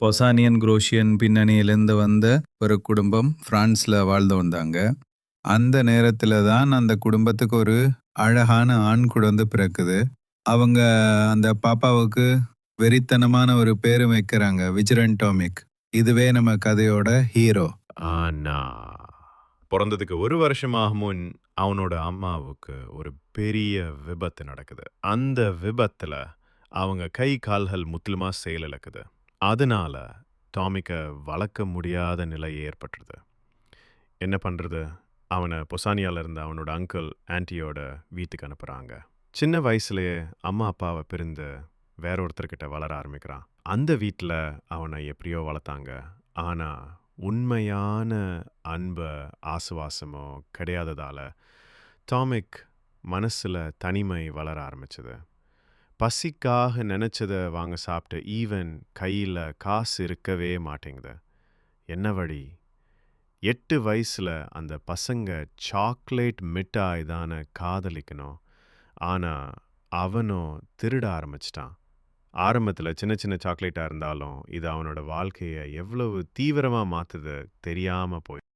பொசானியன் குரோஷியன் பின்னணியிலிருந்து வந்த ஒரு குடும்பம் ஃப்ரான்ஸில் வாழ்ந்து வந்தாங்க. அந்த நேரத்தில் தான் அந்த குடும்பத்துக்கு ஒரு அழகான ஆண் குழந்தை பிறக்குது. அவங்க அந்த பாப்பாவுக்கு வெறித்தனமான ஒரு பேரு வைக்கிறாங்க விஜரன்டாமிக் இதுவே நம்ம கதையோட ஹீரோ. ஆனா பிறந்ததுக்கு ஒரு வருஷமாக முன் அவனோட அம்மாவுக்கு ஒரு பெரிய விபத்து நடக்குது. அந்த விபத்தில் அவங்க கை கால்கள் முற்றிலுமாக செயலிழக்குது. அதனால டாமிக்க வளர்க்க முடியாத நிலை ஏற்பட்டுருது. என்ன பண்ணுறது அவனை பொசானியால இருந்த அவனோட அங்கிள் ஆன்ட்டியோட வீட்டுக்கு அனுப்புகிறாங்க சின்ன வயசுலேயே அம்மா அப்பாவை பிரிந்து வேற ஒருத்தர்கிட்ட வளர ஆரம்பிக்கிறான். அந்த வீட்டில் அவனை எப்படியோ வளர்த்தாங்க. ஆனால் உண்மையான அன்பை ஆசுவாசமோ கிடையாததால் டாமிக் மனசில் தனிமை வளர ஆரம்பிச்சது. பசிக்காக நினைச்சத வாங்க சாப்பிட்டு ஈவன் கையில காசு இருக்கவே மாட்டேங்குது. என்ன வழி? எட்டு வயசுல அந்த பசங்க சாக்லேட் மிட்டாய் தானே காதலிக்கணும். ஆனா அவனும் திருட ஆரம்பிச்சிட்டான். ஆரம்பத்தில் சின்ன சின்ன சாக்லேட்டாக இருந்தாலும் இது அவனோட வாழ்க்கையை எவ்வளவு தீவிரமாக மாற்றுது தெரியாமல் போய்